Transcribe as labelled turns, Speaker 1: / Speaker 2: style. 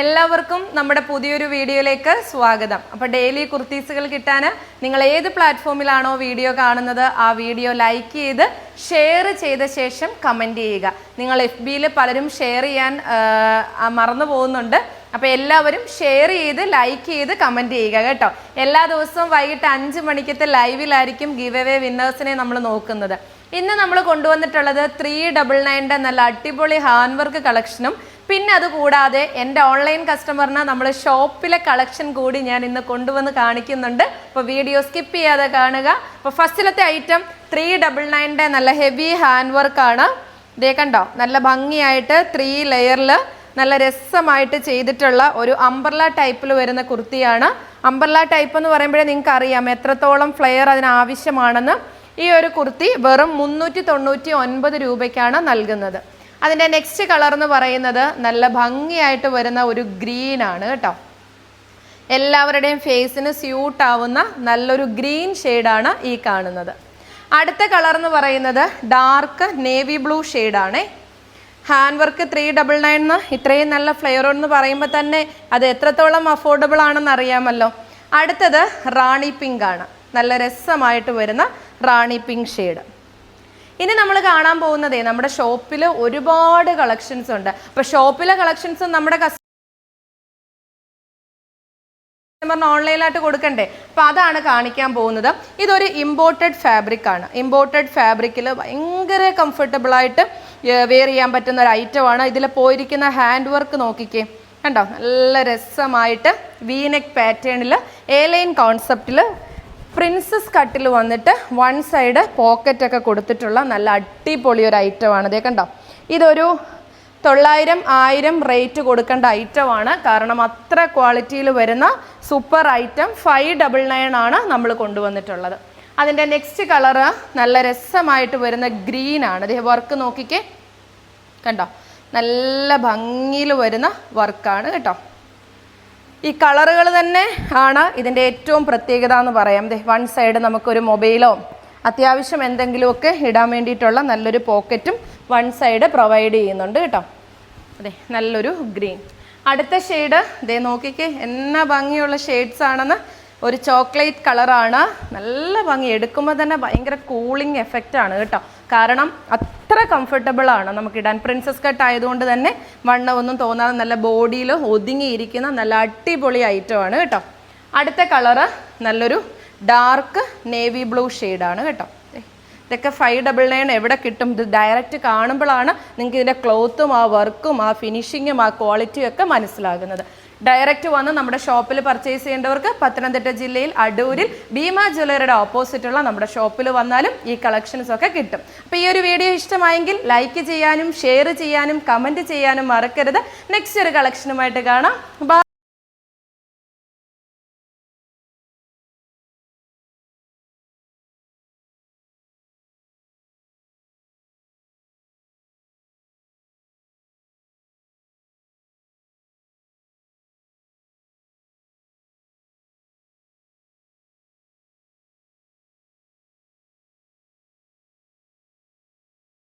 Speaker 1: എല്ലാവർക്കും നമ്മുടെ പുതിയൊരു വീഡിയോയിലേക്ക് സ്വാഗതം. അപ്പോൾ ഡെയിലി കുർത്തീസുകൾ കിട്ടാൻ നിങ്ങൾ ഏത് പ്ലാറ്റ്ഫോമിലാണോ വീഡിയോ കാണുന്നത് ആ വീഡിയോ ലൈക്ക് ചെയ്ത് ഷെയർ ചെയ്ത ശേഷം കമന്റ് ചെയ്യുക. നിങ്ങൾ എഫ് ബിയിൽ പലരും ഷെയർ ചെയ്യാൻ മറന്നു പോകുന്നുണ്ട്. അപ്പോൾ എല്ലാവരും ഷെയർ ചെയ്ത് ലൈക്ക് ചെയ്ത് കമന്റ് ചെയ്യുക കേട്ടോ. എല്ലാ ദിവസവും വൈകിട്ട് അഞ്ച് മണിക്കത്തെ ലൈവിലായിരിക്കും ഗിവ് എവേ വിന്നേഴ്സിനെ നമ്മൾ നോക്കുന്നത്. ഇന്ന് നമ്മൾ കൊണ്ടുവന്നിട്ടുള്ളത് ത്രീ ഡബിൾ നയന്റെ നല്ല അടിപൊളി ഹാൻഡ് വർക്ക് കളക്ഷനും പിന്നെ അതുകൂടാതെ എന്റെ ഓൺലൈൻ കസ്റ്റമറിന് നമ്മൾ ഷോപ്പിലെ കളക്ഷൻ കൂടി ഞാൻ ഇന്ന് കൊണ്ടുവന്ന് കാണിക്കുന്നുണ്ട്. അപ്പോൾ വീഡിയോ സ്കിപ്പ് ചെയ്യാതെ കാണുക. അപ്പോൾ ഫസ്റ്റിലത്തെ ഐറ്റം ത്രീ ഡബിൾ നയന്റെ നല്ല ഹെവി ഹാൻഡ് വർക്കാണ് ഇതേ കണ്ടോ? നല്ല ഭംഗിയായിട്ട് ത്രീ ലെയറിൽ നല്ല രസമായിട്ട് ചെയ്തിട്ടുള്ള ഒരു അംബർല ടൈപ്പിൽ വരുന്ന കുർത്തിയാണ്. അംബർല ടൈപ്പ് എന്ന് പറയുമ്പോഴേ നിങ്ങൾക്ക് അറിയാം എത്രത്തോളം ഫ്ലെയർ അതിന് ആവശ്യമാണെന്ന്. ഈ ഒരു കുർത്തി വെറും മുന്നൂറ്റി തൊണ്ണൂറ്റി ഒൻപത് രൂപയ്ക്കാണ് നൽകുന്നത്. അതിന്റെ നെക്സ്റ്റ് കളർ എന്ന് പറയുന്നത് നല്ല ഭംഗിയായിട്ട് വരുന്ന ഒരു ഗ്രീൻ ആണ് കേട്ടോ. എല്ലാവരുടെയും ഫേസിന് സ്യൂട്ട് ആവുന്ന നല്ലൊരു ഗ്രീൻ ഷെയ്ഡാണ് ഈ കാണുന്നത്. അടുത്ത കളർ എന്ന് പറയുന്നത് dark navy blue ഷെയ്ഡാണേ hand work three double nine എന്ന് ഇത്രയും നല്ല ഫ്ലെയർ എന്ന് പറയുമ്പോൾ തന്നെ അത് എത്രത്തോളം അഫോർഡബിൾ ആണെന്ന് അറിയാമല്ലോ. അടുത്തത് റാണി പിങ്ക് ആണ്. നല്ല രസമായിട്ട് വരുന്ന റാണി പിങ്ക് ഷെയ്ഡ് ഇനി നമ്മൾ കാണാൻ പോകുന്നതേ നമ്മുടെ ഷോപ്പിൽ ഒരുപാട് കളക്ഷൻസ് ഉണ്ട്. അപ്പോൾ ഷോപ്പിലെ കളക്ഷൻസ് നമ്മുടെ കസ്റ്റമറിന് ഓൺലൈനായിട്ട് കൊടുക്കണ്ടേ? അപ്പോൾ അതാണ് കാണിക്കാൻ പോകുന്നത്. ഇതൊരു ഇമ്പോർട്ടഡ് ഫാബ്രിക് ആണ്. ഇമ്പോർട്ടഡ് ഫാബ്രിക്കിൽ ഭയങ്കര കംഫർട്ടബിൾ ആയിട്ട് വെയർ ചെയ്യാൻ പറ്റുന്ന ഒരു ഐറ്റം ആണ്. ഇതിൽ പോയിരിക്കുന്ന ഹാൻഡ് വർക്ക് നോക്കിക്കേ. കണ്ടോ? നല്ല രസമായിട്ട് വീനെക് പാറ്റേണിൽ എ ലൈൻ കോൺസെപ്റ്റിൽ പ്രിൻസസ് കട്ടിൽ വന്നിട്ട് വൺ സൈഡ് പോക്കറ്റ് ഒക്കെ കൊടുത്തിട്ടുള്ള നല്ല അടിപൊളി ഒരു ഐറ്റമാണ് ഇതേ കണ്ടോ? ഇതൊരു തൊള്ളായിരം ആയിരം റേറ്റ് കൊടുക്കേണ്ട ഐറ്റമാണ് കാരണം അത്ര ക്വാളിറ്റിയിൽ വരുന്ന super item five double nine ആണ് നമ്മൾ കൊണ്ടുവന്നിട്ടുള്ളത്. അതിന്റെ നെക്സ്റ്റ് കളറ് നല്ല രസമായിട്ട് വരുന്ന ഗ്രീൻ ആണ്. ഇതേ വർക്ക് നോക്കിക്കേ. കണ്ടോ? നല്ല ഭംഗിയിൽ വരുന്ന വർക്കാണ് കേട്ടോ. ഈ കളറുകൾ തന്നെ ആണ് ഇതിന്റെ ഏറ്റവും പ്രത്യേകത എന്ന് പറയാം. വൺ സൈഡ് നമുക്കൊരു മൊബൈലോ അത്യാവശ്യം എന്തെങ്കിലുമൊക്കെ ഇടാൻ വേണ്ടിയിട്ടുള്ള നല്ലൊരു പോക്കറ്റും വൺ സൈഡ് പ്രൊവൈഡ് ചെയ്യുന്നുണ്ട് കേട്ടോ. അതെ നല്ലൊരു ഗ്രീൻ അടുത്ത ഷെയ്ഡ് ദേ നോക്കിക്കേ എന്നാ ഭംഗിയുള്ള ഷെയ്ഡ്സ് ആണെന്ന്. ഒരു ചോക്ലേറ്റ് കളറാണ് നല്ല ഭംഗി. എടുക്കുമ്പോൾ തന്നെ ഭയങ്കര കൂളിംഗ് എഫക്റ്റ് ആണ് കേട്ടോ. കാരണം കംഫർട്ടബിൾ ആണ് നമുക്ക് ഇടാൻ പ്രിൻസസ് കട്ട് ആയതുകൊണ്ട് തന്നെ വണ്ണം ഒന്നും തോന്നാതെ നല്ല ബോഡിയിൽ ഒതുങ്ങിയിരിക്കുന്ന നല്ല അടിപൊളി ഐറ്റം ആണ് കേട്ടോ. അടുത്ത കളറ് നല്ലൊരു ഡാർക്ക് നേവി ബ്ലൂ ഷെയ്ഡാണ് കേട്ടോ. ഇതൊക്കെ ഫൈവ് ഡബിൾ നയൻ എവിടെ കിട്ടും? ഇത് ഡയറക്റ്റ് കാണുമ്പോഴാണ് നിങ്ങൾക്ക് ഇതിന്റെ ക്ലോത്തും ആ വർക്കും ആ ഫിനിഷിങ്ങും ആ ക്വാളിറ്റിയും ഒക്കെ മനസ്സിലാകുന്നത്. ഡയറക്റ്റ് വന്ന് നമ്മുടെ ഷോപ്പിൽ പർച്ചേസ് ചെയ്യേണ്ടവർക്ക് പത്തനംതിട്ട ജില്ലയിൽ അടൂരിൽ ഭീമ ജ്വല്ലറിയുടെ ഓപ്പോസിറ്റുള്ള നമ്മുടെ ഷോപ്പിൽ വന്നാലും ഈ കളക്ഷൻസ് ഒക്കെ കിട്ടും. അപ്പോൾ ഈ ഒരു വീഡിയോ ഇഷ്ടമായെങ്കിൽ ലൈക്ക് ചെയ്യാനും ഷെയർ ചെയ്യാനും കമന്റ് ചെയ്യാനും മറക്കരുത്. നെക്സ്റ്റ് ഒരു കളക്ഷനുമായിട്ട് കാണാം. ബൈ